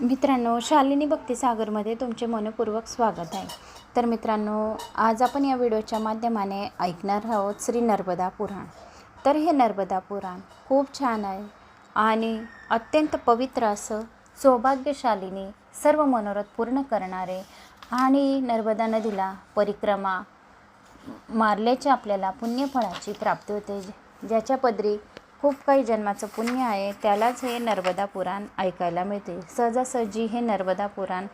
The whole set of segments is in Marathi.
मित्रांनो शालिनी भक्तिसागरमध्ये तुमचे मनपूर्वक स्वागत आहे. तर मित्रांनो आज आपण या व्हिडिओच्या माध्यमाने ऐकणार आहोत श्री नर्मदा पुराण. तर हे नर्मदा पुराण खूप छान आहे आणि अत्यंत पवित्र असं सौभाग्यशालीने सर्व मनोरथ पूर्ण करणारे आणि नर्मदा नदीला परिक्रमा मारल्याच्या आपल्याला पुण्यफळाची प्राप्ती होते ज्याच्या पदरी खूप काही जन्माचं पुण्य आहे. त्यालाच हे नर्मदा पुराण ऐकायला मिळते. सहजासहजी हे नर्मदा पुराण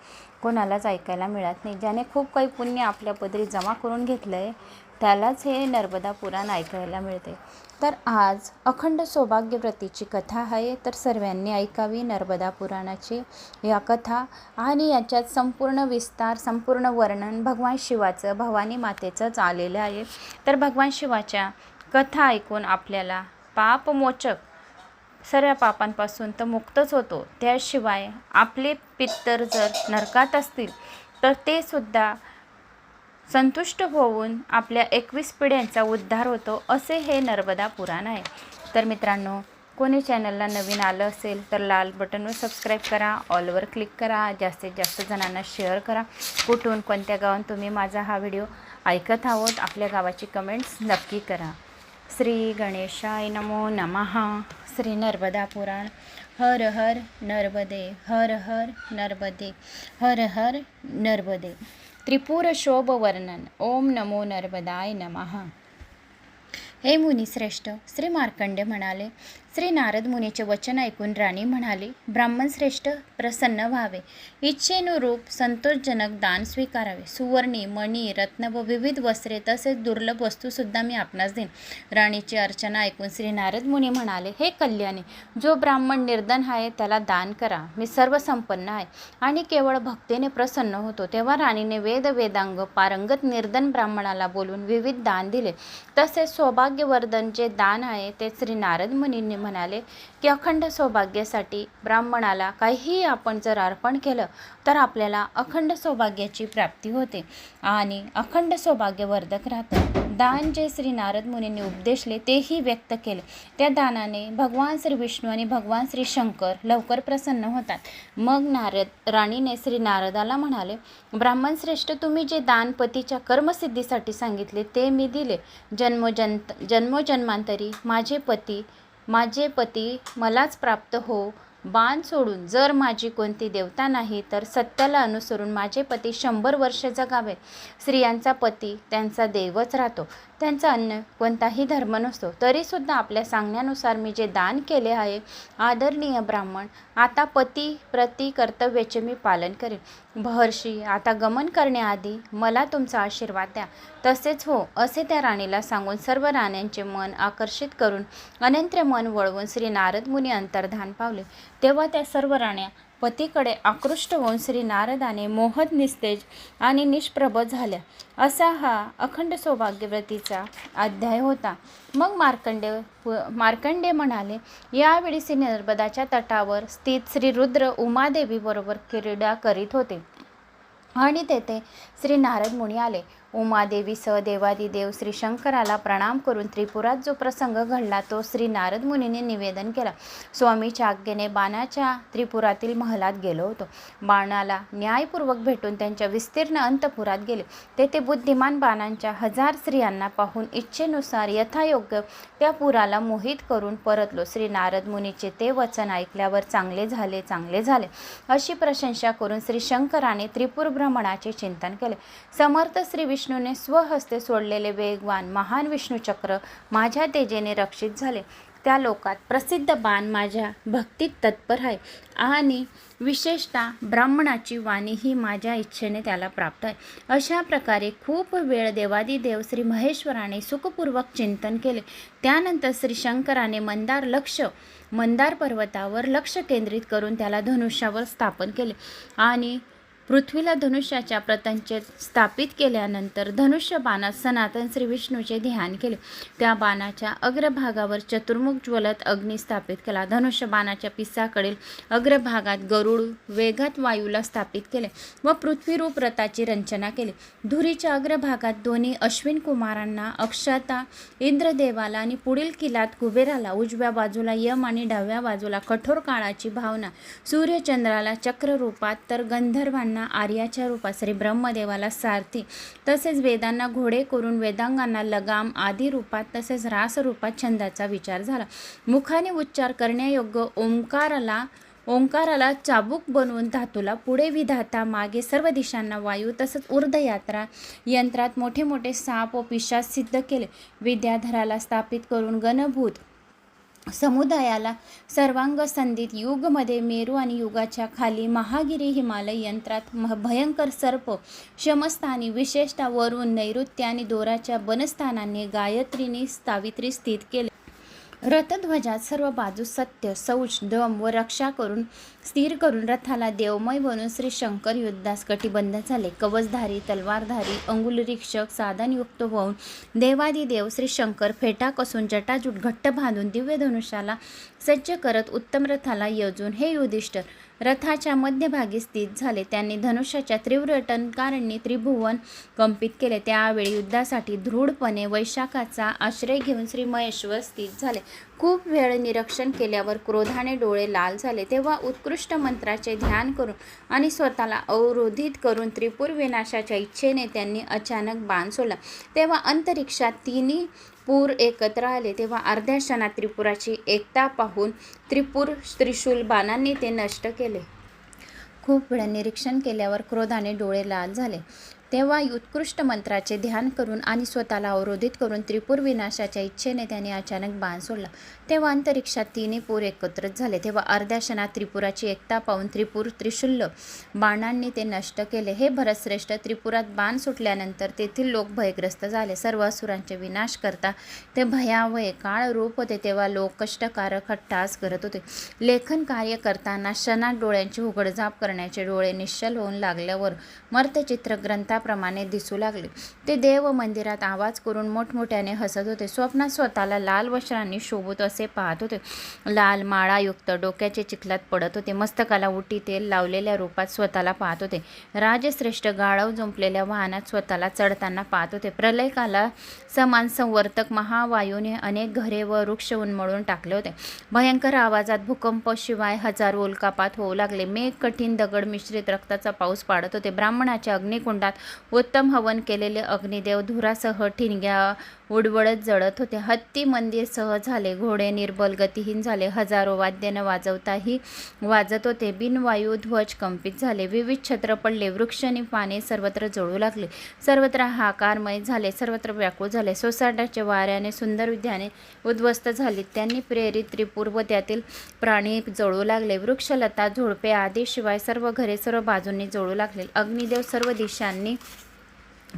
कोणालाच ऐकायला मिळत नाही. ज्याने खूप काही पुण्य आपल्या पदरी जमा करून घेतलं आहे त्यालाच हे नर्मदा पुराण ऐकायला मिळते. तर आज अखंड सौभाग्यव्रतीची कथा आहे. तर सर्वांनी ऐकावी नर्मदा पुराणाची या कथा आणि याच्यात संपूर्ण विस्तार संपूर्ण वर्णन भगवान शिवाचं भवानी मातेचंच आलेलं आहे. तर भगवान शिवाच्या कथा ऐकून आपल्याला पापमोचक सर्व पापांपासून तर मुक्तच होतो. त्याशिवाय आपले पित्तर जर नरकात असतील तर ते सुद्धा संतुष्ट होऊन आपल्या एकवीस पिढ्यांचा उद्धार होतो असे हे नर्मदा पुराण आहे. तर मित्रांनो कोणी चॅनलला नवीन आलं असेल तर लाल बटनवर सबस्क्राईब करा ऑलवर क्लिक करा जास्तीत जास्त जणांना शेअर करा. कुठून कोणत्या गावात तुम्ही माझा हा व्हिडिओ ऐकत आहोत आपल्या गावाची कमेंट्स नक्की करा. श्री गणेशाय नमो नमः. श्री नर्मदा पुराण. हर हर नर्मदे हर हर नर्मदे हर हर नर्मदे. त्रिपुर शोभ वर्णन. ओम नमो नर्मदाय नमः. हे मुनिश्रेष्ठ श्री मार्कंडे म्हणाले श्री नारद मुनीचे वचन ऐकून राणी म्हणाली ब्राह्मण श्रेष्ठ प्रसन्न व्हावे. इच्छेनुरूप संतोषजनक दान स्वीकारावे. सुवर्णी मणी रत्न व विविध वस्त्रे तसेच दुर्लभ वस्तूसुद्धा मी आपणास देईन. राणीची अर्चना ऐकून श्री नारद मुनी म्हणाले हे कल्याणी जो ब्राह्मण निर्धन आहे त्याला दान करा. मी सर्व संपन्न आहे आणि केवळ भक्तीने प्रसन्न होतो. तेव्हा राणीने वेद वेदांग पारंगत निर्धन ब्राह्मणाला बोलून विविध दान दिले. तसेच सौभाग्यवर्धन जे दान आहे ते श्री नारद मुनींनी म्हणाले की अखंड सौभाग्यासाठी ब्राह्मणाला काहीही आपण जर अर्पण केलं तर आपल्याला अखंड सौभाग्याची प्राप्ती होते. आणि अखंड सौभाग्यवर्धक राहतं. दान जे श्री नारद मुनींनी उपदेशले तेही व्यक्त केले. त्या दानाने भगवान श्री विष्णू आणि भगवान श्री शंकर लवकर प्रसन्न होतात. मग नारद राणीने श्री नारदाला म्हणाले ब्राह्मण श्रेष्ठ तुम्ही जे दान पतीच्या कर्मसिद्धीसाठी सांगितले ते मी दिले. जन्मोजंत जन्मोजन्मांतरी माझे पती माझे पती मलाच प्राप्त हो. बाण सोडून जर माझी कोणती देवता नाही तर सत्याला अनुसरून माझे पती शंभर वर्ष जगावे स्त्रियांचा पती त्यांचा देवच राहतो. त्यांचा अन्न कोणताही धर्म नसतो. तरीसुद्धा आपल्या सांगण्यानुसार मी जे दान केले आहे आदरणीय ब्राह्मण आता पती प्रति कर्तव्याचे मी पालन करेन. महर्षी आता गमन करण्याआधी मला तुमचा आशीर्वाद द्या. तसेच हो असे त्या राणीला सांगून सर्व राण्यांचे मन आकर्षित करून अनंत्र मन वळवून श्री नारद मुनी अंतर्धान पावले. तेव्हा त्या सर्व राण्या पतीकडे आकृष्ट होऊन श्री नारदाने मोहद निस्तेज आणि निष्प्रभ झाल्या. असा हा अखंड सौभाग्यव्रतीचा अध्याय होता. मग मार्कंडे मार्कंडे म्हणाले यावेळी श्री नर्मदाच्या तटावर स्थित श्री रुद्र उमादेवीबरोबर क्रीडा करीत होते. आणि तेथे श्री नारद मुनी आले. उमादेवीसह सहदेवादिदेव श्री शंकराला प्रणाम करून त्रिपुरात जो प्रसंग घडला तो श्री नारद मुनीने निवेदन केला. स्वामीच्या आज्ञेने बाणाच्या त्रिपुरातील महलात गेलो होतो. बाणाला न्यायपूर्वक भेटून त्यांच्या विस्तीर्ण अंतपुरात गेले. तेथे बुद्धिमान बाणांच्या हजार स्त्रियांना पाहून इच्छेनुसार यथायोग्य त्या पुराला मोहित करून परतलो. श्री नारद मुनीचे ते वचन ऐकल्यावर चांगले झाले चांगले झाले अशी प्रशंसा करून श्री शंकराने त्रिपुर भ्रमणाचे चिंतन केले. समर्थ श्री विष्णूने स्वहस्ते सोडलेले वेगवान महान विष्णूचक्र माझ्या तेजेने रक्षित झाले. त्या लोकात प्रसिद्ध बाण माझ्या भक्तीत तत्पर आहे आणि विशेषतः ब्राह्मणाची वाणी ही माझ्या इच्छेने त्याला प्राप्त आहे. अशा प्रकारे खूप वेळ देवादिदेव श्री महेश्वराने सुखपूर्वक चिंतन केले. त्यानंतर श्री शंकराने मंदार लक्ष मंदार पर्वतावर लक्ष केंद्रित करून त्याला धनुष्यावर स्थापन केले आणि पृथ्वीला धनुष्याच्या प्रतंचे स्थापित केल्यानंतर धनुष्य बाणात सनातन श्री विष्णूचे ध्यान केले. त्या बाणाच्या अग्रभागावर चतुर्मुख ज्वलत अग्नी स्थापित केला. धनुष्य बाणाच्या पिसाकडील अग्रभागात गरुड वेगात वायूला स्थापित केले व पृथ्वीरूप रथाची रचना केली. धुरीच्या अग्रभागात दोन्ही अश्विन कुमारांना अक्षता इंद्रदेवाला आणि पुढील किल्लात कुबेराला उजव्या बाजूला यम आणि डाव्या बाजूला कठोर काळाची भावना सूर्यचंद्राला चक्ररूपात तर गंधर्वांना आर्याच्या रूपात श्री ब्रह्मदेवाला सारथी तसेच वेदांना घोडे करून वेदांगांना लगाम आदी रूपात तसेच रास रूपात छंदाचा विचार झाला. मुखाने उच्चार करण्यायोग्य ओंकाराला ओंकाराला चाबूक बनवून धातूला पुढे विधाता मागे सर्व दिशांना वायू तसंच ऊर्ध्वयात्रा यंत्रात मोठे मोठे साप व पिशाच सिद्ध केले. विद्याधराला स्थापित करून गणभूत समुदायाला सर्वांग संधीत युगमध्ये मेरू आणि युगाच्या खाली महागिरी हिमालय यंत्रात मह- भयंकर सर्प शमस्थानी विशेषतः वरून नैऋत्य आणि दोराच्या बनस्थानांनी गायत्रीने सावित्री स्थित केले. रथध्वजात सर्व बाजू सत्य शौच दम व रक्षा करून स्थिर करून रथाला देवमय बनून श्री शंकर युद्धास कटिबंध झाले. कवचधारी तलवारधारी अंगुलरीक्षक साधनयुक्त होऊन देवादिदेव श्री शंकर फेटा कसून जटाजूट घट्ट बांधून दिव्य धनुष्याला सज्ज करत उत्तम रथाला योजून. हे युधिष्ठर रथाच्या मध्यभागी स्थित झाले. त्यांनी धनुष्याच्या तीव्र त्रिभुवन कंपित केले. त्यावेळी युद्धासाठी दृढपणे वैशाखाचा आश्रय घेऊन श्री महेश्वर स्थित झाले. खूप वेळ निरीक्षण केल्यावर क्रोधाने डोळे लाल झाले. तेव्हा उत्कृष्ट मंत्राचे ध्यान करून आणि स्वतःला अवरोधित करून त्रिपुर विनाशाच्या इच्छेने त्यांनी अचानक बाण सोडला. तेव्हा अंतरिक्षात तिन्ही पूर एकत्र आले. तेव्हा अर्ध्या क्षणात त्रिपुराची एकता पाहून त्रिपूर त्रिशूल बाणांनी ते नष्ट केले. खूप वेळ निरीक्षण केल्यावर क्रोधाने डोळे लाल झाले. तेव्हा उत्कृष्ट मंत्राचे ध्यान करून आणि स्वतःला अवरोधित करून त्रिपुर विनाशाच्या इच्छेने त्याने अचानक बाण सोडला. तेव्हा अंतरिक्षात तिन्ही पूर एकत्रित झाले. तेव्हा अर्ध्या क्षणात त्रिपुराची एकता पाहून त्रिपूर त्रिशूल्य बाणांनी ते नष्ट केले. हे भरतश्रेष्ठ त्रिपुरात बाण सुटल्यानंतर तेथील लोक भयग्रस्त झाले. सर्व असुरांचे विनाश करता ते भयावय काळ रूप होते. तेव्हा लोक कष्टकारक हट्टास करत होते. लेखन कार्य करताना क्षणात डोळ्यांची उघडझाप करण्याचे डोळे निश्चल होऊन लागल्यावर मर्तचित्र ग्रंथा ग्रंथाप्रमाणे दिसू लागले. ते देव मंदिरात आवाज करून मोठमोठ्याने हसत होते. स्वप्नात स्वतःला लाल वस्त्रांनी शोभत असे पाहत होते. लाल माळायुक्त डोक्याचे चिखलात पडत होते. मस्तकाला उटी तेल लावलेल्या रूपात स्वतःला पाहत होते. राजश्रेष्ठ गाळव जुंपलेल्या वाहनात स्वतःला चढताना पाहत होते. प्रलयकाला समान संवर्तक महावायूने अनेक घरे व वृक्ष उन्मळून टाकले होते. भयंकर आवाजात भूकंप शिवाय हजारो उल्कापात होऊ लागले. मेघ कठीण दगड मिश्रित रक्ताचा पाऊस पाडत होते. ब्राह्मणाच्या अग्निकुंडात उत्तम हवन केलेले अग्निदेव धुरासह ठिणग्या उडवडत जळत होते. हत्ती मंदिर सह झाले घोडे निर्बल गतिहीन झाले हजारो वाद्यानं वाजवताही वाजत होते. बिनवायू ध्वज कंपित झाले. विविध छत्र पडले वृक्ष आणि पाने सर्वत्र जळू लागले. सर्वत्र हाकारमय झाले सर्वत्र व्याकुळ झाले. सोसाट्याचे वाऱ्याने सुंदर विद्याने उद्ध्वस्त झाली. त्यांनी प्रेरित त्रिपूर व त्यातील प्राणी जळू लागले. वृक्षलता झुडपे आदी शिवाय सर्व घरे सर्व बाजूंनी जळू लागले. अग्निदेव सर्व दिशांनी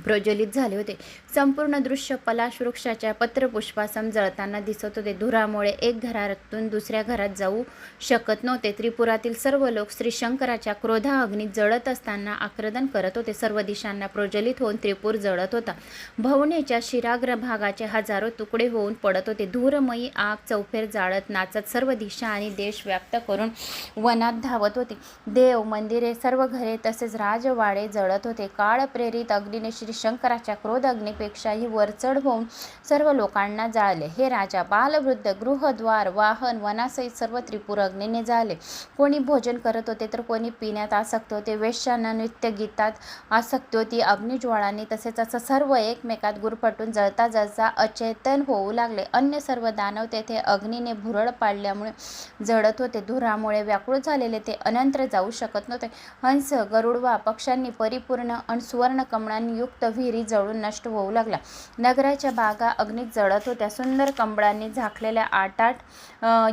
प्रज्वलित झाले होते. संपूर्ण दृश्य पलाश वृक्षाच्या पत्रपुष्पासम जळताना दिसत होते. धुरामुळे एक घरातून दुसऱ्या घरात जाऊ शकत नव्हते. त्रिपुरातील सर्व लोक श्रीशंकराच्या क्रोधा अग्नीत जळत असताना आक्रदन करत होते. सर्व दिशांना प्रज्वलित होऊन त्रिपूर जळत होता. भवनेच्या शिराग्र भागाचे हजारो तुकडे होऊन पडत होते. धूरमयी आग चौफेर जाळत नाचत सर्व दिशा आणि देश व्याप्त करून वनात धावत होते. देव मंदिरे सर्व घरे तसेच राजवाडे जळत होते. काळ प्रेरित अग्नीने श्रीशंकराच्या क्रोध क्रोध अग्नीपेक्षाही वरचढ होऊन सर्व लोकांना जाळले. हे राजा बालवृद्ध गृहद्वार वाहन वनासहित सर्व त्रिपुर अग्नीने जाळले कोणी भोजन करत होते तर कोणी पिण्यात आसक्त होते. वेश्यांना नृत्य गीतात आसक्त होती. अग्निज्वाळांनी तसेच असं सर्व एकमेकात गुरफटून जळता जळता अचेतन होऊ लागले. अन्य सर्व दानव तेथे अग्नीने भुरळ पाडल्यामुळे जळत होते. धुरामुळे व्याकुळ झालेले ते अनंतर जाऊ शकत नव्हते. हंस गरुडवा पक्ष्यांनी परिपूर्ण आणि सुवर्ण कमळांनी युक्त विहिरी जळून नष्ट होऊ लागला. नगराच्या बागा अग्नीत जळत होत्या. सुंदर कंबळांनी झाकलेल्या आठ आठ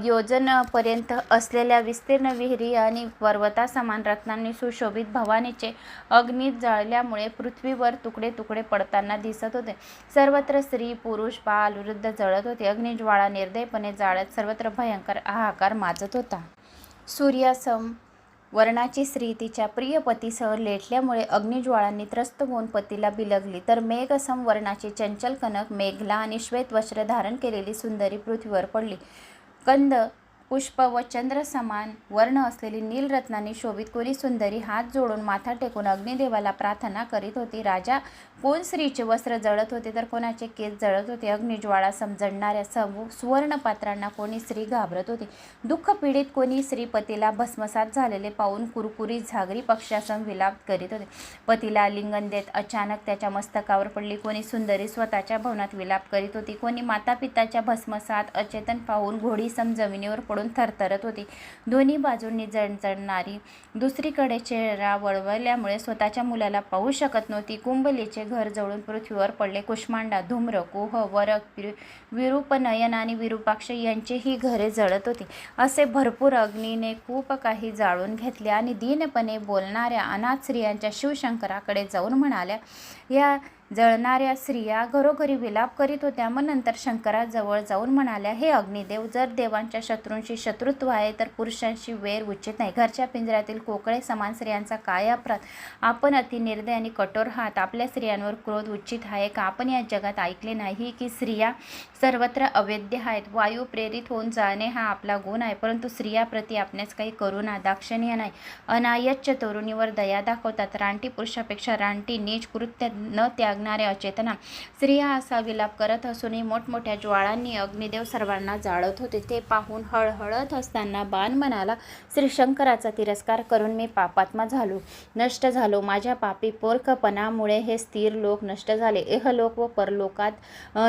योजनपर्यंत असलेल्या विस्तीर्ण विहिरी आणि पर्वतासमान रत्नांनी सुशोभित भवानीचे अग्नीत जळल्यामुळे पृथ्वीवर तुकडे तुकडे पडताना दिसत होते. सर्वत्र स्त्री पुरुष बाल वृद्ध जळत होते. अग्निज्वाळा निर्दयपणे जाळत सर्वत्र भयंकर हाहाकार माजत होता. सूर्यासम वर्णाची स्त्री तिच्या प्रिय पतीसह लेटल्यामुळे अग्निज्वाळांनी त्रस्त होऊन पतीला बिलगली. तर मेघसम वर्णाची चंचल कनक मेघला आणि श्वेत वस्त्र धारण केलेली सुंदरी पृथ्वीवर पडली. कंद पुष्प व चंद्र समान वर्ण असलेली नीलरत्नांनी शोभित कोणी सुंदरी हात जोडून माथा टेकून अग्निदेवाला प्रार्थना करीत होती. राजा कोण स्त्रीचे वस्त्र जळत होते तर कोणाचे केस जळत होते? अग्निज्वाळा समजणाऱ्या सव सुवर्णपात्रांना कोणी स्त्री घाबरत होती? दुःख पीडित कोणी स्त्री पतीला भस्मसात झालेले पाहून कुरकुरी झागरी पक्षासम विलाप करीत होते. पतीला लिंगन देत अचानक त्याच्या मस्तकावर पडली. कोणी सुंदरी स्वतःच्या भवनात विलाप करीत होती. कोणी माता पिताच्या भस्मसात अचेतन पाहून घोडीसम जमिनीवर पडून थरथरत होती. दोन्ही बाजूंनी जणजणणारी दुसरीकडे चेहरा वळवल्यामुळे स्वतःच्या मुलाला पाहू शकत नव्हती. कुंबलीचे घर जवळून पृथ्वीवर पडले. कुष्मांडा धूम्र कुह वरक विरु- विरूपनयन आणि विरूपाक्ष यांचीही घरे जळत होती. असे भरपूर अग्नीने खूप काही जाळून घेतले आणि दीनपणे बोलणाऱ्या अनाथ स्त्रियांच्या शिवशंकराकडे जाऊन म्हणाल्या या जळणाऱ्या स्त्रिया घरोघरी विलाप करीत होत्या. मग नंतर शंकराजवळ जाऊन म्हणाल्या हे अग्निदेव जर देवांच्या शत्रूंशी शत्रुत्व आहे तर पुरुषांशी वेर उचित नाही. घरच्या पिंजऱ्यातील कोकळे समान स्त्रियांचा काय अपराध? आपण अति निर्दय आणि कठोर आहात. आपल्या स्त्रियांवर क्रोध उचित आहे का? आपण या जगात ऐकले नाही की स्त्रिया सर्वत्र अवैध्य आहेत. वायू प्रेरित होऊन जाणे हा आपला गुण आहे परंतु स्त्रियाप्रती आपण्यास काही करुणा दाक्षिण्य नाही. अनायच्च तरुणीवर दया दाखवतात. रानटी पुरुषापेक्षा रानटी नीच कृत्य न त्याग त्यागणारे अचेतना स्त्रिया असा विलाप करत असूनही मोठमोठ्या ज्वाळांनी अग्निदेव सर्वांना जाळत होते. ते पाहून हळहळत असताना बाण म्हणाला श्री शंकराचा तिरस्कार करून मी पापात्मा झालो. नष्ट झालो. माझ्या पापी पोरखपणामुळे हे स्थिर लोक नष्ट झाले. एहलोक व परलोकात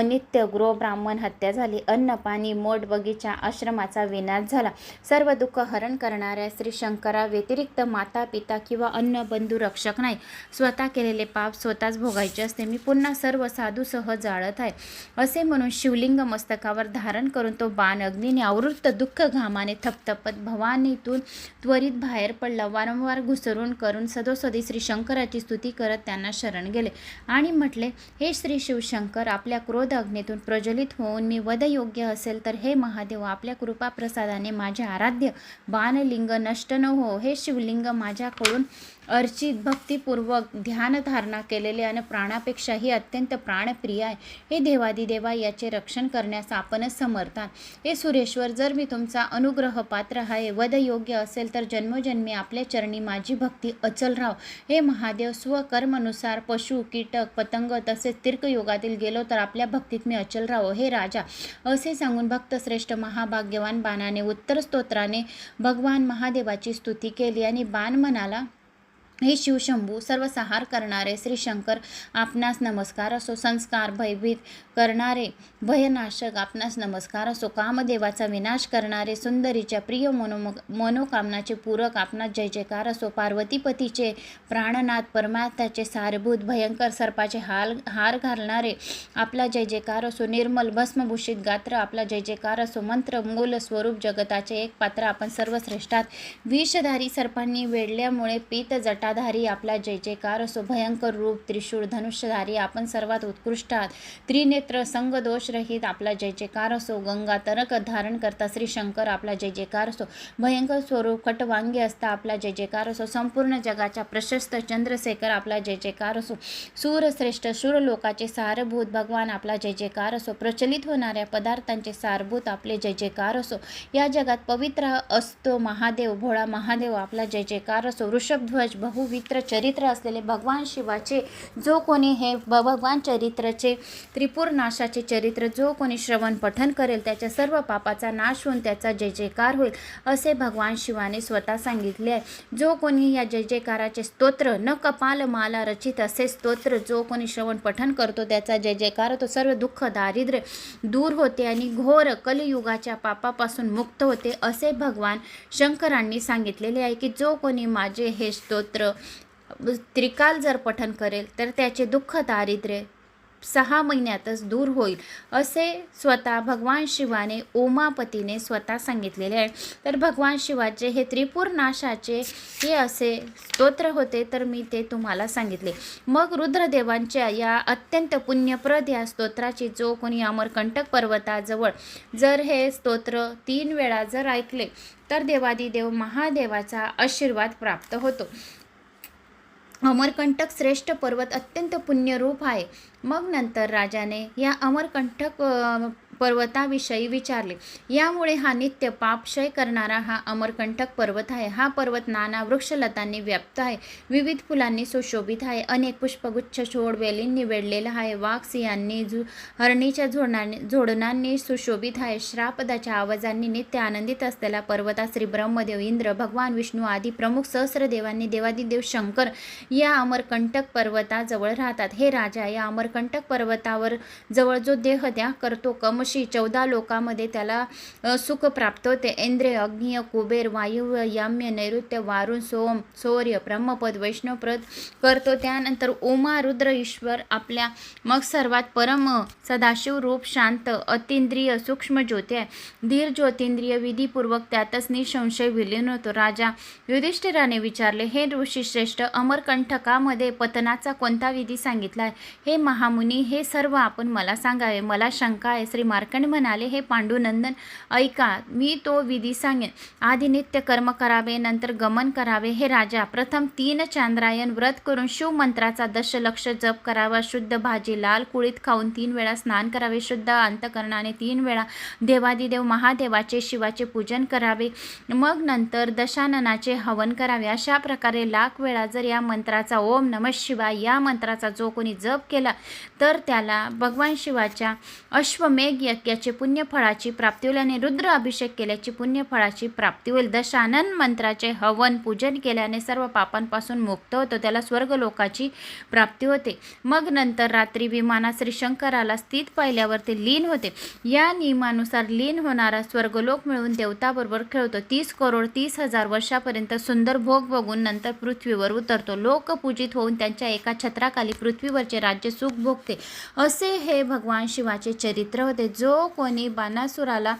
नित्य गृह ब्राह्मण हत्या झाली. अन्न पाणी मोठ बगीचा आश्रमाचा विनाश झाला. सर्व दुःख हरण करणाऱ्या श्री शंकरा व्यतिरिक्त माता पिता किंवा अन्न बंधू रक्षक नाही. स्वतः केलेले पाप स्वतःच भोगायचे असते. मी पुन्हा सर्व साधूसह जाळत आहे. असे म्हणून शिवलिंग मस्तकावर धारण करून तो बाण अग्नीने आवृत्त दुःख घामाने थपथपत भवानीतून त्वरित बाहेर पडला. वारंवार घुसरून करून सदोसदी श्री शंकराची स्तुती करत त्यांना शरण गेले. आणि म्हटले हे श्री शिवशंकर आपल्या क्रोध अग्नीतून प्रज्वलित होऊन मी वधयोग्य असेल तर हे महादेव आपल्या कृपाप्रसादाने माझे आराध्य बाणलिंग नष्ट न हो. हे शिवलिंग माझ्याकडून अर्चित भक्तिपूर्वक ध्यानधारणा केलेले आणि प्राणापेक्षाही अत्यंत प्राणप्रिय आहे. हे देवादिदेवा याचे रक्षण करण्यास आपणच समर्थान हे सुरेश्वर जर मी तुमचा अनुग्रह पात्र आहे वध योग्य असेल तर जन्मोजन्मी आपल्या चरणी माझी भक्ती अचल राव हे महादेव स्वकर्मनुसार पशु कीटक पतंग तसेच तीर्कयोगातील गेलो तर आपल्या भक्तीत मी अचल राहो. हे राजा असे सांगून भक्तश्रेष्ठ महाभाग्यवान बाणाने उत्तर स्तोत्राने भगवान महादेवाची स्तुती केली आणि बाण म्हणाला हे शिवशंभू सर्व सहार करणारे श्री शंकर आपणास नमस्कार असो संस्कार भयभीत करणारे भयनाशक आपणास नमस्कार असो कामदेवाचा विनाश करणारे सुंदरीच्या प्रिय मनोम मनोकामनाचे पूरक आपणास जय जयकार असो पार्वतीपतीचे प्राणनाथ परमार्थाचे सारभूत भयंकर सर्पाचे हाल हार घालणारे आपला जय जयकार असो निर्मल भस्मभूषित गात्र आपला जय जयकार असो मंत्र मूल स्वरूप जगताचे एक पात्र आपण सर्वश्रेष्ठात विषधारी सर्पांनी वेढल्यामुळे पीत जटाधारी आपला जय जयकार असो भयंकर रूप त्रिशूळ धनुष्यधारी आपण सर्वात उत्कृष्ट आहात. त्रिनेत्र संग दोषरहित आपला जय जयकार असो गंगा तरक धारण करता श्री शंकर आपला जय जयकार असो भयंकर स्वरूप कटवांगी असता आपला जय जयकार असो संपूर्ण जगाच्या प्रशस्त चंद्रशेखर आपला जय जयकार असो सूरश्रेष्ठ शूर लोकाचे सारभूत भगवान आपला जय जयकार असो प्रचलित होणाऱ्या पदार्थांचे सारभूत आपले जय जयकार असो या जगात पवित्र असतो महादेव भोळा महादेव आपला जय जयकार असो वृषभध्वज बहुवित्र चरित्र असलेले भगवान शिवाचे जो कोणी हे भगवान चरित्रचे त्रिपुर नाशाचे चरित्र जो कोणी श्रवण पठन करेल त्याच्या सर्व पापाचा नाश होऊन त्याचा जय जयकार होईल असे भगवान शिवाने स्वतः सांगितले आहे. जो कोणी या जय जयकाराचे स्तोत्र न कपाल माला रचित असे स्तोत्र जो कोणी श्रवण पठन करतो त्याचा जय जयकार तो सर्व दुःख दारिद्र्य दूर होते आणि घोर कलियुगाच्या पापापासून मुक्त होते असे भगवान शंकरांनी सांगितलेले आहे की जो कोणी माझे हे स्तोत्र त्रिकाल जर पठन करेल तर त्याचे दुःख दारिद्र्य सहा महिन्यातच दूर होईल असे स्वतः भगवान शिवाने ओमापतीने स्वतः सांगितलेले आहे. तर भगवान शिवाचे हे त्रिपूर नाशाचे हे असे स्तोत्र होते तर मी ते तुम्हाला सांगितले. मग रुद्रदेवांच्या या अत्यंत पुण्यप्रद या स्तोत्राची जो कोणी अमरकंटक पर्वताजवळ जर हे स्तोत्र तीन वेळा जर ऐकले तर देवादिदेव महादेवाचा आशीर्वाद प्राप्त होतो. अमरकंटक श्रेष्ठ पर्वत अत्यंत पुण्यरूप आहे. मग नंतर राजाने या अमरकंटक पर्वताविषयी विचारले. यामुळे हा नित्य पापक्षय करणारा हा अमरकंटक पर्वत आहे. हा पर्वत नाना वृक्षलतांनी व्याप्त आहे. विविध फुलांनी सुशोभित आहे. अनेक पुष्पगुच्छ छोड वेलींनी वेढलेला आहे. वाघ सिंहांनी झु हरणीच्या झोडणाने झोडणांनी सुशोभित आहे. श्रापदाच्या आवाजांनी नित्य आनंदित असलेला पर्वता श्री ब्रह्मदेव इंद्र भगवान विष्णू आदी प्रमुख सहस्रदेवांनी देवादिदेव शंकर या अमरकंटक पर्वताजवळ राहतात. हे राजा या अमरकंटक पर्वतावर जवळ जो देह त्या करतो कमश चौदा लोकामध्ये त्याला सुख प्राप्त होते. इंद्र अग्निय कुबेर वायू याम्य नैऋत्य वारुण सोम सौर्य ब्रह्मपद वैष्णवपद करतो. त्यानंतर उमा रुद्र ईश्वर आपल्या मग सर्वात परम सदाशिव रूप शांत अतिंद्रिय सूक्ष्म ज्योती आहे. धीर ज्योतिंद्रिय विधीपूर्वक त्यातच निसंशय विलीन होतो. राजा युधिष्ठिराने विचारले हे ऋषीश्रेष्ठ अमरकंठकामध्ये पतनाचा कोणता विधी सांगितला आहे? हे महामुनी हे सर्व आपण मला सांगावे. मला शंका आहे श्री मार्कंड म्हणाले हे पांडुनंदन ऐका मी तो विधी सांगेन. आधी नित्य कर्म करावे नंतर गमन करावे. हे राजा प्रथम तीन चांद्रायन व्रत करून शिव मंत्राचा दशलक्ष जप करावा. शुद्ध भाजी लाल कुळीत खाऊन तीन वेळा स्नान करावे. शुद्ध अंतकरणाने तीन वेळा देवादिदेव महादेवाचे शिवाचे पूजन करावे. मग नंतर दशाननाचे हवन करावे. अशा प्रकारे लाख वेळा जर या मंत्राचा ओम नम शिवाय या मंत्राचा जो कोणी जप केला तर त्याला भगवान शिवाच्या अश्वमेघ यज्ञाचे पुण्यफळाची प्राप्ती होईल आणि रुद्र अभिषेक केल्याची पुण्यफळाची प्राप्ती होईल. दशानन मंत्राचे हवन पूजन केल्याने सर्व पापांपासून मुक्त होतो. त्याला स्वर्गलोकाची प्राप्ती होते. मग नंतर रात्री विमानात श्री शंकराला स्थित पाहिल्यावर ते लीन होते. या नियमानुसार लीन होणारा स्वर्गलोक मिळून देवताबरोबर खेळतो. तीस करोड तीस हजार वर्षापर्यंत सुंदर भोग बघून नंतर पृथ्वीवर उतरतो. लोकपूजित होऊन त्यांच्या एका छत्राखाली पृथ्वीवरचे राज्य सुख भोगते. असे हे भगवान शिवाचे चरित्र होते. जो कोणी बाणासुराला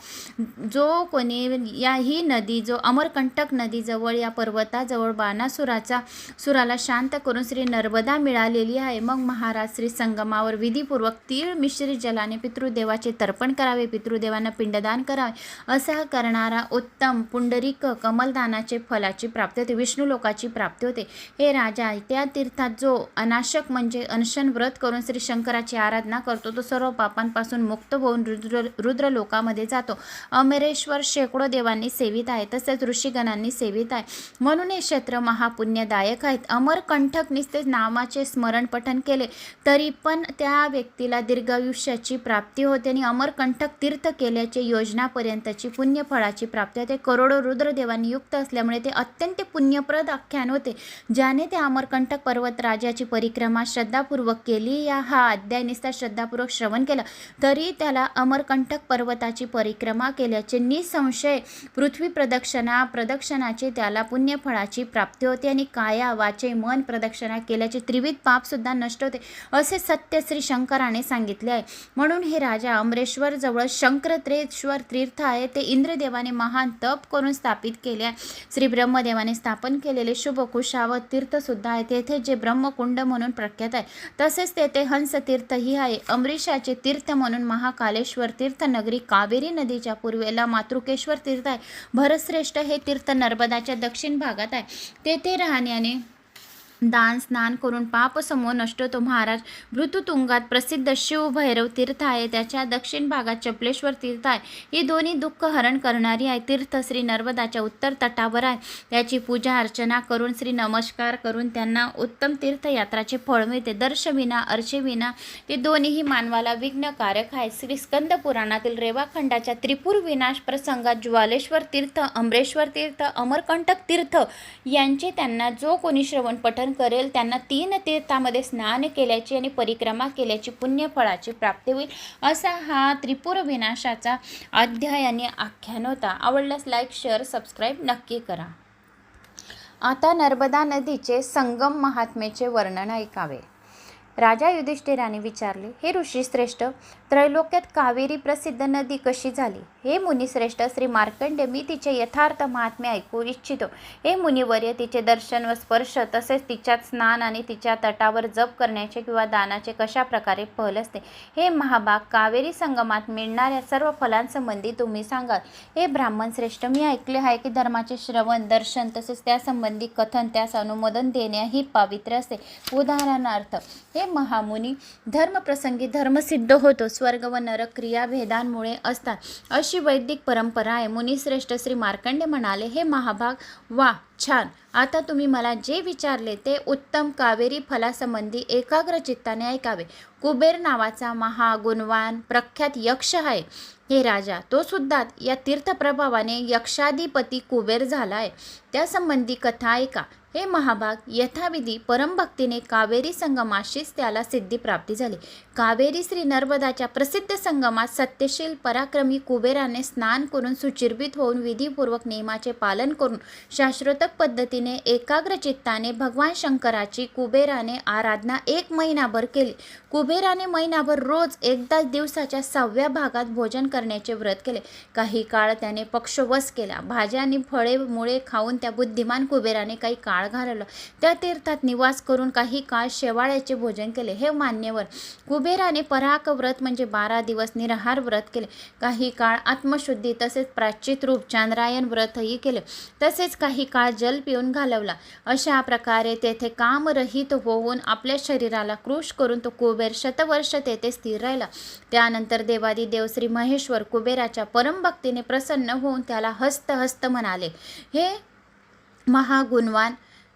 जो कोणी या ही नदी जो अमरकंटक नदीजवळ या पर्वताजवळ बाणासुराचा सुराला शांत करून श्री नर्मदा मिळालेली आहे. मग महाराज श्री संगमावर विधीपूर्वक तीळ मिश्रित जलाने पितृदेवाचे तर्पण करावे पितृदेवांना पिंडदान करावे. असा करणारा उत्तम पुंडरीक कमलदानाचे फलाची प्राप्ती होते विष्णू लोकाची प्राप्ती होते. हे राजा त्या तीर्थात जो अनाशक म्हणजे अनशन व्रत करून श्री शंकराची आराधना करतो तो सर्व पापांपासून मुक्त होऊन रुद्र रुद्र लोकामध्ये जातो. अमरेश्वर शेकडो देवांनी सेवित आहे तसेच ऋषीगणांनी सेवित आहे. म्हणून हे क्षेत्र महापुण्यदायक आहेत. अमरकंठक निस्ते नामाचे स्मरण पठन केले तरी पण त्या व्यक्तीला दीर्घायुष्याची प्राप्ती होते आणि अमरकंठक तीर्थ केल्याचे योजनापर्यंतची पुण्यफळाची प्राप्ती होते. करोडो रुद्रदेवांनी युक्त असल्यामुळे ते अत्यंत पुण्यप्रद आख्यान होते. ज्याने ते अमरकंठक पर्वत राजाची परिक्रमा श्रद्धापूर्वक केली. या हा अध्याय निस्ता श्रद्धापूर्वक श्रवण केला. तरी त्याला अमरकंटक पर्वताची परिक्रमा केल्याचे निसंशय पृथ्वी प्रदक्षिणा प्रदक्षिणाचे त्याला पुण्यफळाची प्राप्ती होते आणि काया वाचे मन प्रदक्षिणा केल्याचे त्रिविध पापसुद्धा नष्ट होते असे सत्य श्री शंकराने सांगितले आहे. म्हणून हे राजा अमरेश्वर जवळ शंकरत्रेश्वर तीर्थ आहे. ते इंद्रदेवाने महान तप करून स्थापित केले आहे. श्री ब्रह्मदेवाने स्थापन केलेले शुभ तीर्थसुद्धा आहे. तेथे जे ब्रह्मकुंड म्हणून प्रख्यात आहे तसेच तेथे हंस तीर्थही आहे. अमरीशाचे तीर्थ म्हणून महाकाले तीर्थ नगरी कावेरी नदीच्या पूर्वेला मातृकेश्वर तीर्थ आहे. भरश्रेष्ठ हे तीर्थ नर्मदाच्या दक्षिण भागात आहे. तेथे राहण्याने दान स्नान करून पापसमोर समूह नष्ट महाराज. मृत्युतुंगात प्रसिद्ध शिवभैरव तीर्थ आहे. त्याच्या दक्षिण भागात चपलेश्वर तीर्थ आहे. ही दोन्ही दुःख हरण करणारी आहे. तीर्थ श्री नर्मदाच्या उत्तर तटावर आहे. त्याची पूजा अर्चना करून श्री नमस्कार करून त्यांना उत्तम तीर्थयात्राचे फळ मिळते. दर्शविना अर्चेविना ते दोन्हीही मानवाला विघ्नकारक आहे. श्री स्कंद पुराणातील रेवाखंडाच्या त्रिपुर विनाश प्रसंगात ज्वालेश्वर तीर्थ अमरेश्वर तीर्थ अमरकंटक तीर्थ यांचे त्यांना जो कोणी श्रवण पठन करेल त्यांना तीन तीर्थामध्ये स्नान केल्याची आणि परिक्रमा केल्याची पुण्यफळाची प्राप्ती होईल असा हा त्रिपुर विनाशाचा अध्याय आणि आख्यान होता. आवडल्यास लाईक शेअर सबस्क्राईब नक्की करा. आता नर्मदा नदीचे संगम महात्म्याचे वर्णन ऐकावे. राजा युधिष्ठिराने विचारले हे ऋषीश्रेष्ठ त्रैलोक्यात कावेरी प्रसिद्ध नदी कशी झाली? हे मुनिश्रेष्ठ श्री मार्कंडे मी तिचे यथार्थ महात्म्य ऐकू इच्छितो. हे मुनिवर्य तिचे दर्शन व स्पर्श तसेच तिच्यात स्नान आणि तिच्या तटावर जप करण्याचे किंवा दानाचे कशा प्रकारे फल असते? हे महाभाग कावेरी संगमात मिळणाऱ्या सर्व फलांसंबंधी तुम्ही सांगाल. हे ब्राह्मण श्रेष्ठ मी ऐकले आहे की धर्माचे श्रवण दर्शन तसेच त्यासंबंधी कथन त्यास अनुमोदन देणे ही पावित्र्य असते. उदाहरणार्थ हे महामुनी धर्मप्रसंगी धर्म सिद्ध होतो. स्वर्ग व नरक क्रियाभेदांमुळे असतात. अशी वैदिक परंपरा आहे. मुनिश्रेष्ठ श्री मार्कंडे म्हणाले हे महाभाग वा छान. आता तुम्ही मला जे विचारले ते उत्तम कावेरी फलासंबंधी एकाग्र चित्ताने ऐकावे. कुबेर नावाचा महागुणवान प्रख्यात यक्ष आहे. हे राजा तो सुद्धा या तीर्थप्रभावाने यक्षाधिपती कुबेर झाला आहे. त्यासंबंधी कथा ऐका. हे महाभाग यथाविधी परमभक्तीने कावेरी संगमाशीच त्याला सिद्धी प्राप्ती झाली. कावेरी श्री नर्मदाच्या प्रसिद्ध संगमात सत्यशील पराक्रमी कुबेराने स्नान करून सुचिर्भित होऊन विधीपूर्वक नियमाचे पालन करून शास्त्रोतक पद्धतीने एकाग्र चित्ताने भगवान शंकराची कुबेराने आराधना एक महिनाभर केली. कुबेराने महिनाभर रोज एकदाच दिवसाच्या सहाव्या भागात भोजन करण्याचे व्रत केले. काही काळ त्याने पक्षवस केला. भाज्या आणि फळे मुळे खाऊन त्या बुद्धिमान कुबेराने काही काळ घालवला. त्या तीर्थात निवास करून काही काळ शेवाळ्याचे भोजन केले. हे मान्यवर कुबेराने पराक व्रत म्हणजे बारा दिवस निराहार व्रत केले. काही काळ आत्मशुद्धी तसेच प्राचित रूप चांद्रायण व्रतही केले. तसेच काही काळ जल पिऊन घालवला. अशा प्रकारे तेथे कामरहित होऊन आपल्या शरीराला कृश करून तो कुबेर शतवर्ष तेथे स्थिर राहिला. त्यानंतर देवादी देव श्री महेश्वर कुबेराच्या परमभक्तीने प्रसन्न होऊन त्याला हस्त हस्त म्हणाले हे महागुणवान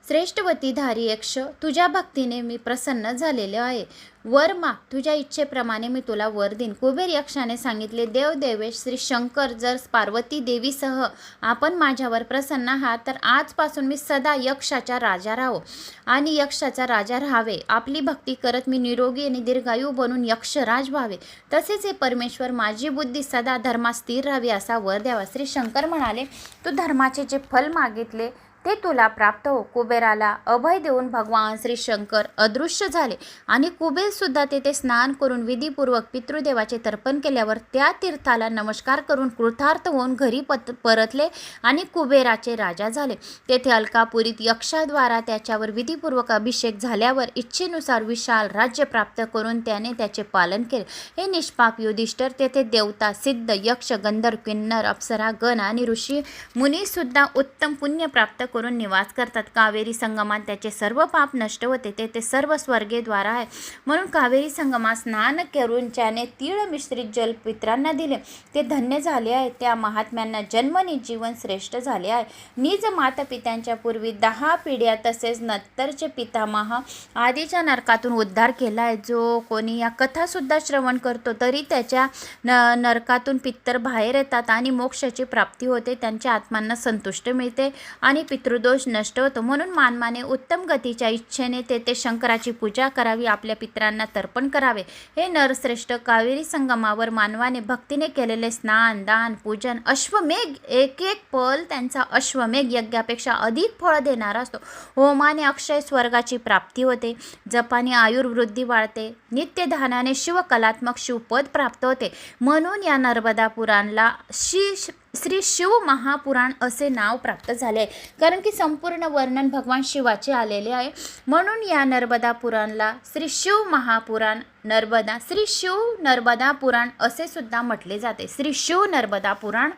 श्रेष्ठवतीधारी यक्ष तुझ्या भक्तीने मी प्रसन्न झालेले आहे. वर माग तुझ्या इच्छेप्रमाणे मी तुला वर देईन. कुबेर यक्षाने सांगितले देव देवेश श्री शंकर जर पार्वती देवीसह आपण माझ्यावर प्रसन्न आहात तर आजपासून मी सदा यक्षाचा राजा राहो आणि यक्षाचा राजा राहावे. आपली भक्ती करत मी निरोगी आणि दीर्घायू बनून यक्षराज व्हावे. तसेच हे परमेश्वर माझी बुद्धी सदा धर्मात स्थिर राहावी असा वर द्यावा. श्री शंकर म्हणाले तू धर्माचे जे फल मागितले ते तुला प्राप्त हो. कुबेराला अभय देऊन भगवान श्री शंकर अदृश्य झाले आणि कुबेरसुद्धा तेथे स्नान करून विधीपूर्वक पितृदेवाचे तर्पण केल्यावर त्या तीर्थाला नमस्कार करून कृतार्थ होऊन घरी पत परतले आणि कुबेराचे राजा झाले. तेथे अलकापुरीत यक्षाद्वारा त्याच्यावर विधीपूर्वक अभिषेक झाल्यावर इच्छेनुसार विशाल राज्य प्राप्त करून त्याने त्याचे पालन केले. हे निष्पाप युधिष्ठर तेथे देवता सिद्ध यक्ष गंधर्व किन्नर अप्सरा गण आणि ऋषी मुनीसुद्धा उत्तम पुण्य प्राप्त करून निवास करतात. कावेरी संगमात त्याचे सर्व पाप नष्ट होते. तेथे सर्व स्वर्गेद्वारा आहे. म्हणून कावेरी संगमात स्नान करून ज्याने तीळ मिश्रित जल पित्रांना दिले. ते धन्य झाले आहे त्या महात्म्यांना जन्मनी जीवन श्रेष्ठ झाले आहे. निज मातापित्यांच्या पूर्वी दहा पिढ्या तसेच नंतरचे पितामहा आधीच्या नरकातून उद्धार केला आहे. जो कोणी या कथासुद्धा श्रवण करतो तरी त्याच्या न नरकातून पित्तर बाहेर येतात आणि मोक्षाची प्राप्ती होते. त्यांच्या आत्मांना संतुष्ट मिळते आणि पितृदोष नष्ट होतो म्हणून मानवाने उत्तम गतीच्या इच्छेने तेथे शंकराची पूजा करावी आपल्या पितरांना तर्पण करावे. हे नरश्रेष्ठ कावेरी संगमावर मानवाने भक्तीने केलेले स्नान दान पूजन अश्वमेघ एक एक पल त्यांचा अश्वमेघ यज्ञापेक्षा अधिक फळ देणारा असतो. होमाने अक्षय स्वर्गाची प्राप्ती होते. जपाने आयुर्वृद्धी वाढते. नित्यधानाने शिवकलात्मक शिवपद प्राप्त होते. म्हणून या नर्मदा पुराणला शीश श्री शिव महापुराण असे नाव प्राप्त झाले. आहे कारण की संपूर्ण वर्णन भगवान शिवाचे आलेले आहे. म्हणून या नर्मदा पुराणला श्री शिव महापुराण नर्मदा श्री शिव नर्मदा पुराण असे सुद्धा म्हटले जाते. श्री शिव नर्मदा पुराण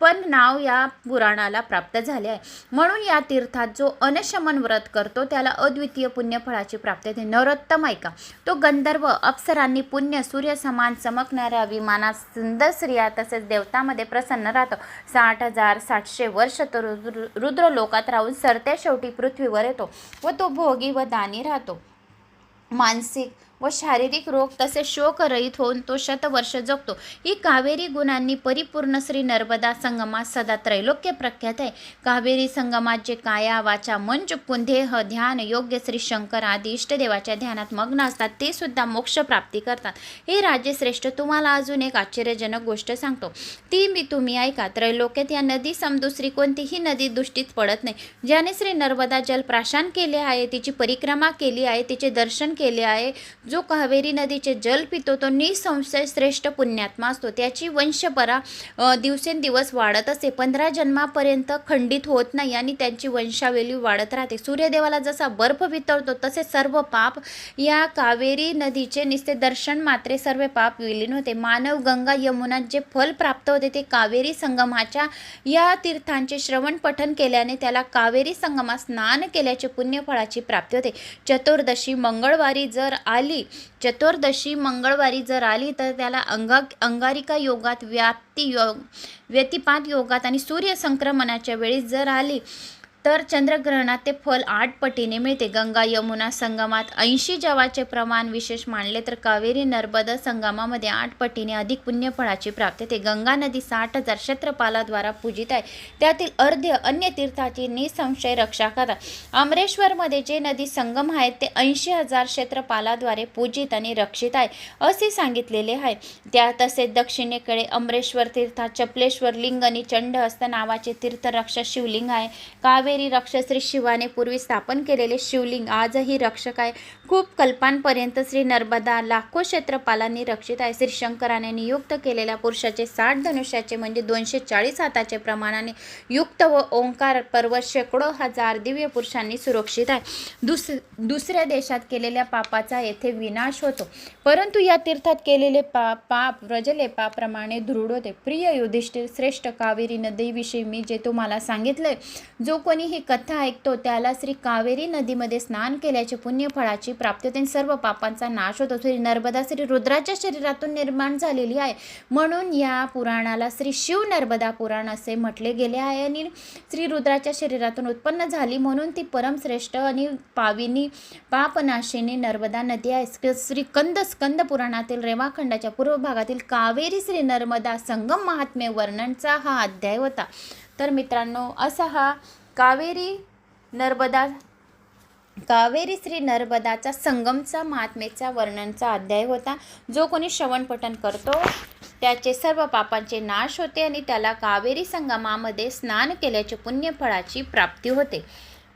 पण नाव या पुराणाला प्राप्त झाले आहे. म्हणून या तीर्थात जो अनशमन व्रत करतो त्याला अद्वितीय पुण्यफळाची प्राप्ती होते. नरोत्तम ऐका. तो गंधर्व अप्सरांनी पुण्य सूर्यसमान चमकणाऱ्या विमानात सुंदर स्त्रिया तसेच देवतामध्ये प्रसन्न राहतो. साठ हजार सातशे वर्ष तो रुद्र रुद्र लोकात राहून सरत्या शेवटी पृथ्वीवर येतो व तो भोगी व दानी राहतो. मानसिक व शारीरिक रोग तसेच शोकरहित होऊन तो शतवर्ष जगतो. ही कावेरी गुणांनी परिपूर्ण श्री नर्मदा संगमात सदा त्रैलोक्य प्रख्यात आहे. कावेरी संगमात जे काया वाचा मन चुकून देह ध्यान योग्य श्री शंकर आदी इष्टदेवाच्या ध्यानात मग्न असतात ते सुद्धा मोक्ष प्राप्ती करतात. हे राज्यश्रेष्ठ तुम्हाला अजून एक आश्चर्यजनक गोष्ट सांगतो. ती मी तुम्ही ऐका त्रैलोक्यात या नदी सम दुसरी कोणतीही नदी दृष्टीत पडत नाही. ज्याने श्री नर्मदा जल प्राशान केले आहे तिची परिक्रमा केली आहे तिचे दर्शन केले आहे जो कावेरी नदीचे जल पितो तो निसंशय श्रेष्ठ पुण्यात्मा असतो. त्याची वंशपरा दिवसेंदिवस वाढत असते. पंधरा जन्मापर्यंत खंडित होत नाही आणि त्यांची वंशावली वाढत राहते. सूर्यदेवाला जसा बर्फ वितळतो तसे सर्व पाप या कावेरी नदीचे निस्ते दर्शन मात्रे सर्व पाप विलीन होते. मानव गंगा यमुना जे फल प्राप्त होते ते कावेरी संगमाच्या या तीर्थांचे श्रवण पठन केल्याने त्याला कावेरी संगमात स्नान केल्याचे पुण्यफळाची प्राप्ती होते. चतुर्दशी मंगळवारी जर आली चतुर्दशी मंगळवारी जर आली तर त्याला अंगा अंगारिका योगात व्याप्ती योग व्यतिपात योगात आणि सूर्य संक्रमणाच्या वेळी जर आली तर चंद्रग्रहणात ते फल आठ पटीने मिळते. गंगा यमुना संगमात ऐंशी जवाचे प्रमाण विशेष मानले तर कावेरी नर्मदा संगमामध्ये आठ पटीने अधिक पुण्यफळाची प्राप्ती होते. गंगा नदी साठ हजार क्षेत्रपालाद्वारा पूजित आहे. त्यातील अर्ध्य अन्य तीर्थाची निसंशय रक्षा करा अमरेश्वरमध्ये जे नदी संगम आहेत ते ऐंशी हजार क्षेत्रपालाद्वारे पूजित आणि रक्षित आहे असे सांगितलेले आहे. त्या तसेच दक्षिणेकडे अमरेश्वर तीर्थात चपलेश्वर लिंग आणि चंडहस्त नावाचे तीर्थरक्षा शिवलिंग आहे. कावेरी कावेरी रक्षश्री शिवाने पूर्वी स्थापन केलेले शिवलिंग आजही रक्षक आहे. खूप कल्पांपर्यंत श्री नर्मदा लाखो क्षेत्रपालांनी रक्षित आहे. श्री शंकराने नियुक्त केलेल्या पुरुषाचे साठ धनुष्याचे म्हणजे दोनशे चाळीस हाताचे प्रमाणाने युक्त व ओंकार पर्वत शेकडो हजार दिव्य पुरुषांनी सुरक्षित आहे. दुस दुसऱ्या देशात केलेल्या पापाचा येथे विनाश होतो. परंतु या तीर्थात केलेले पा पाप व्रजलेपाप्रमाणे दृढ होते. प्रिय युधिष्ठिर श्रेष्ठ कावेरी नदीविषयी मी जे तुम्हाला सांगितलंय जो कोणी ही कथा ऐकतो त्याला श्री कावेरी नदीमध्ये स्नान केल्याचे पुण्यफळाची प्राप्ती होते आणि सर्व पापांचा नाश होतो श्री नर्मदा श्री रुद्राच्या शरीरातून निर्माण झालेली आहे. म्हणून या पुराणाला श्री शिव नर्मदा पुराण असे म्हटले गेले आहे आणि श्री रुद्राच्या शरीरातून उत्पन्न झाली. म्हणून ती परमश्रेष्ठ आणि पाविनी पापनाशिनी नर्मदा नदी आहे. श्रीकंद श्री कंद स्कंद पुराणातील रेवाखंडाच्या पूर्व भागातील कावेरी श्री नर्मदा संगम महात्म्य वर्णनचा हा अध्याय होता. तर मित्रांनो असा हा कावेरी नर्मदा कावेरी श्री नर्मदाचा संगमचा महात्मेचा वर्णनचा अध्याय होता. जो कोणी श्रवणपठन करतो त्याचे सर्व पापांचे नाश होते आणि त्याला कावेरी संगमामध्ये स्नान केल्याचे पुण्यफळाची प्राप्ती होते.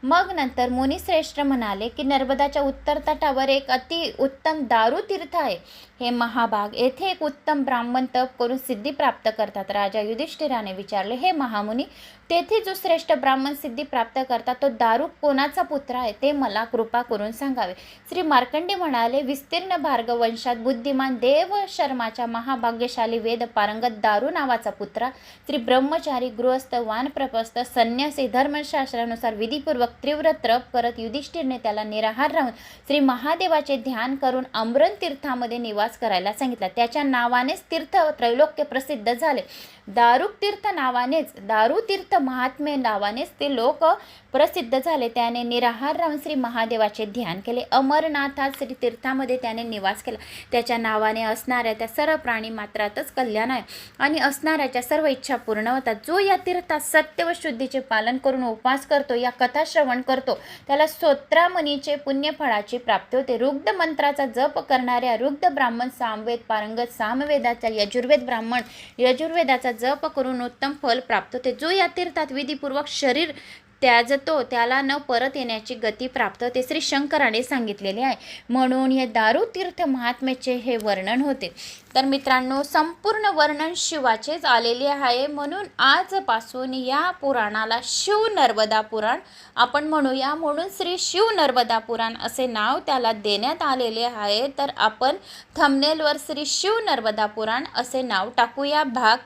मग नंतर मुनिश्रेष्ठ म्हणाले की नर्मदाच्या उत्तर तटावर एक अति उत्तम दारू तीर्थ आहे. हे महाभाग येथे एक उत्तम ब्राह्मण तप करून सिद्धी प्राप्त करतात. राजा युधिष्ठिराने विचारले हे महामुनी तेथे जो श्रेष्ठ ब्राह्मण सिद्धी प्राप्त करतात तो दारू कोणाचा पुत्र आहे ते मला कृपा करून सांगावे. श्री मार्कंडे म्हणाले विस्तीर्ण भार्गवंशात बुद्धिमान देव शर्माच्या महाभाग्यशाली वेद पारंगत दारू नावाचा पुत्र श्री ब्रह्मचारी गृहस्थ वानप्रपस्थ संन्यासी धर्मशास्त्रानुसार विधीपूर्वक तीव्र त्रप करत युधिष्ठिरने त्याला निराहार राहून श्री महादेवाचे ध्यान करून अमरण तीर्थामध्ये निवास करायला सांगितला. त्याच्या नावानेच तीर्थ त्रैलोक्य प्रसिद्ध झाले. दारुक तीर्थ नावानेच दारू तीर्थ महात्म्य नावानेच ते लोक प्रसिद्ध झाले. त्याने निराहार राहून श्री महादेवाचे ध्यान केले. अमरनाथात श्री तीर्थामध्ये त्याने निवास केला. त्याच्या नावाने असणाऱ्या त्या सर्व प्राणी मात्रातच कल्याण आहे. आणि असणाऱ्याच्या सर्व इच्छा पूर्ण होतात. जो या तीर्थात सत्य व शुद्धीचे पालन करून उपवास करतो या कथा श्रवण करतो त्याला स्तोत्रामणीचे पुण्यफळाची प्राप्ती होते. रुग्ध मंत्राचा जप करणाऱ्या रुग्ध ब्राह्मण सामवेद पारंगत सामवेदाचा यजुर्वेद ब्राह्मण यजुर्वेदाचा जप करून उत्तम फल प्राप्त होते. जो या तीर्थात विधीपूर्वक शरीर त्याजतो त्याला न परत येण्याची गती प्राप्त होते श्री शंकराने सांगितलेले आहे. म्हणून हे दारू तीर्थ महात्म्याचे हे वर्णन होते. तर मित्रांनो संपूर्ण वर्णन शिवाचेच आलेले आहे. म्हणून आजपासून या पुराणाला शिव नर्मदा पुराण आपण म्हणूया. म्हणून श्री शिव नर्मदा पुराण असे नाव त्याला देण्यात आलेले आहे. तर आपण थमनेलवर श्री शिव नर्मदा पुराण असे नाव टाकूया. भाग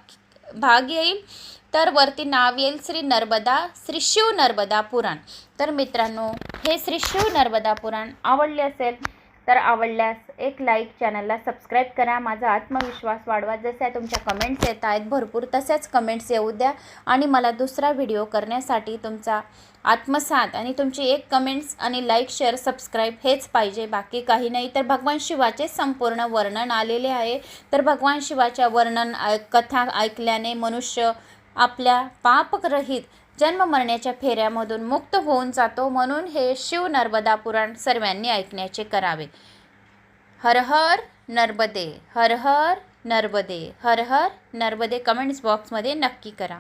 भाग येईल. तर वरती नाव येईल श्री नर्मदा श्री शिव नर्मदा पुराण. तर मित्रांनो हे श्री शिव नर्मदा पुराण आवडले असेल तर आवडल्यास एक लाईक चॅनलला सबस्क्राईब करा. माझा आत्मविश्वास वाढवा. जसे तुमच्या कमेंट्स येत आहेत भरपूर तसेच कमेंट्स येऊ द्या. आणि मला दुसरा व्हिडिओ करण्यासाठी तुमचा आत्मसात आणि तुमची एक कमेंट्स आणि लाईक शेअर सबस्क्राईब हेच पाहिजे. बाकी काही नाही. तर भगवान शिवाचे संपूर्ण वर्णन आलेले आहे. तर भगवान शिवाच्या वर्णन ऐ- कथा ऐकल्याने मनुष्य आपल्या पापरहित जन्म मरण्याच्या फेऱ्यामधून मुक्त होऊन जातो म्हणून हे शिव नर्मदा पुराण सर्वांनी ऐकण्याचे करावे. हर हर नर्मदे हर हर नर्मदे हर हर नर्मदे कमेंट्स बॉक्समध्ये नक्की करा.